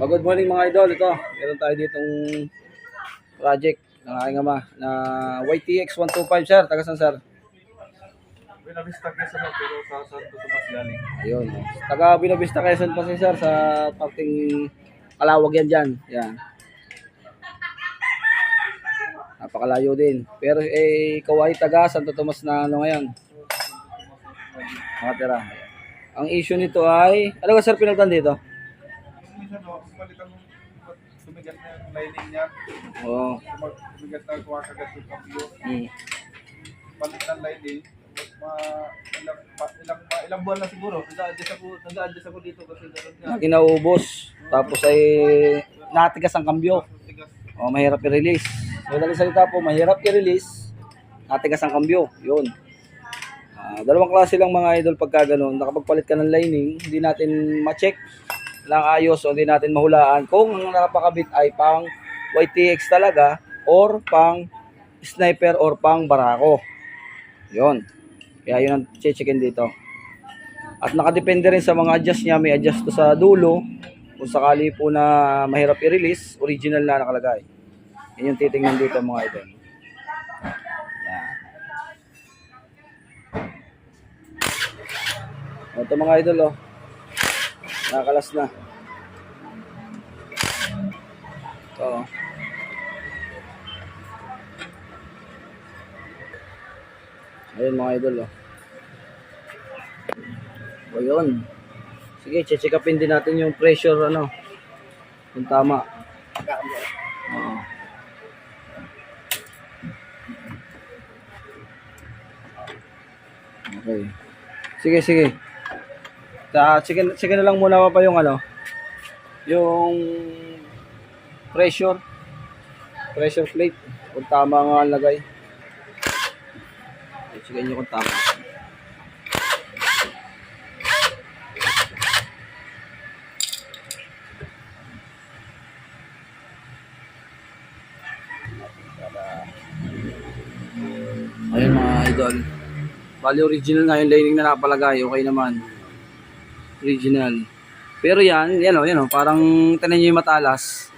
Oh, good morning mga idol. Ito, meron tayo ditong project ng aking ama na YTX 125 sir. Taga saan sir? Binabista sa pero sa Santo Tomas galing. Ayun. oh. Taga Binavista Quezon pa si sir sa parting Kalawag yan dyan. Yan. Napakalayo din. Pero eh, ikaw ay taga Santo Tomas na ano ngayon. Nakatira. Ang issue nito ay, ano ba sir pinagtan dito? Minsan no, palitan mo sumigat na yung lining niya. Oo. Mag- Sumigat na kuha kagat yung cambio. Mm. Palitan lining. Tapos ma ilang, pa, ilang, ilang buwan na siguro. Ako, ako dito kasi gano'n nga. Lagi naubos. Tapos ay natigas ang kambyo. O, mahirap i-release. So, dali salita po, mahirap i-release. Natigas ang kambyo. Yun. Ah, dalawang klase lang mga idol pagka ganun. Nakapagpalit ka ng lining, hindi natin ma-check lang ayos o hindi natin mahulaan kung ang nakapakabit ay pang YTX talaga or pang sniper or pang barako. Yun. Kaya yun ang checkin dito. At nakadepende rin sa mga adjust niya. May adjust to sa dulo. Kung sakali po na mahirap i-release, original na nakalagay. Yan yung titingnan dito mga. Yan. Ito mga idol oh. Nakakalas na. Ito. Ayun mga idol oh. O yun. Sige, check upin din natin yung pressure ano. Kung tama. Oo. Okay. Sige, sige. Ta, sige, sige na lang muna pa yung ano. Yung pressure. Pressure plate. Kung tama nga ang lagay. Sige nyo kung tama. Ayun mga idol. Bali original nga yung lining na napalagay. Okay naman. Original. Pero yan, yan o, yan o. Parang tanan nyo yung matalas.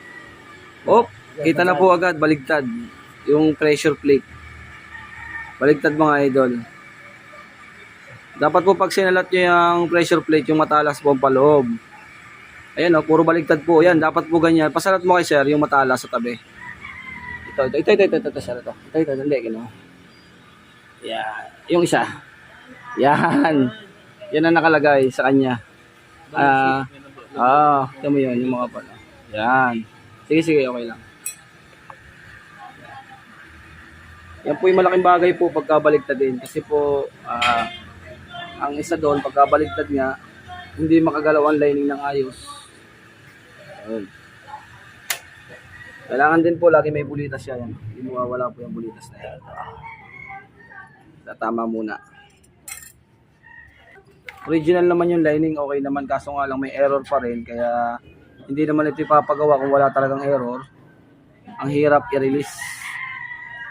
Oh, kita na po agad. Baligtad. Yung pressure plate. Baligtad mga idol. Dapat po pag sinalat nyo yung pressure plate, yung matalas po ang paloob. Ayan o, puro baligtad po. Yan, dapat po ganyan. Pasalat mo kay sir yung matalas sa tabi. Ito, ito, ito, ito, ito, ito, ito, sir, ito. Ito, ito, hindi, gano'n. Yan. Yung isa. Yan. Yan ang nakalagay sa kanya. Ah, ah, ito mo yun, yung mga pala. Yan. Sige, sige, okay lang. Yan po yung malaking bagay po pagkabaligtad din. Kasi po, ah, ang isa doon, pagkabaligtad nga, hindi makagalaw ang lining ng ayos. Ayun. Kailangan din po lagi may bulitas yan. Hindi mawawala po yung bulitas na yan. Tatama muna. Original naman yung lining, okay naman. Kaso nga lang may error pa rin. Kaya hindi naman ito ipapagawa kung wala talagang error. Ang hirap i-release.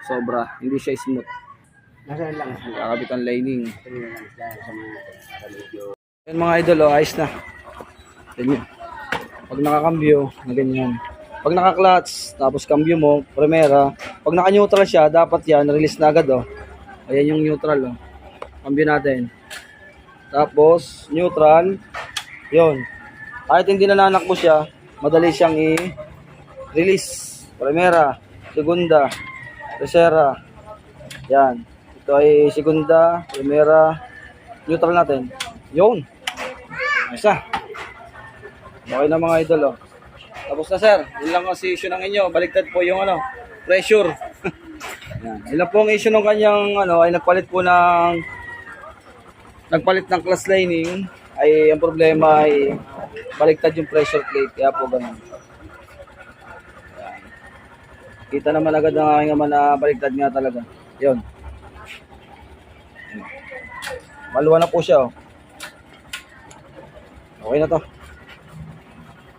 Sobra. Hindi siya smooth. Nasaan lang? Kakabit ang lining. Yan mga idol, oh, ayos na. Ganyan. Pag nakakambyo, na ganyan. Pag naka-clutch, tapos cambio mo, primera. Pag naka-neutral siya, dapat yan, release na agad, oh. Ayan yung neutral, oh. Cambio natin. Tapos, neutral. Yon. Kahit hindi nananakbo siya, madali siyang i-release. Primera, segunda, tercera. Yan. Ito ay segunda, primera, neutral natin. Yun. Na. Okay na mga idol, oh. Tapos na, sir. Yun lang kasi issue ng inyo. Baliktad po yung ano, pressure. Yan. Lang po ang issue ng kanyang, ano, ay nagpalit po ng, nagpalit ng class lining. Ay, ang problema ay baliktad yung pressure plate. Kaya po ganun. Kita naman agad ng aking ama na baliktad nga talaga. Yun. Maluwa na po siya, oh. Okay na to.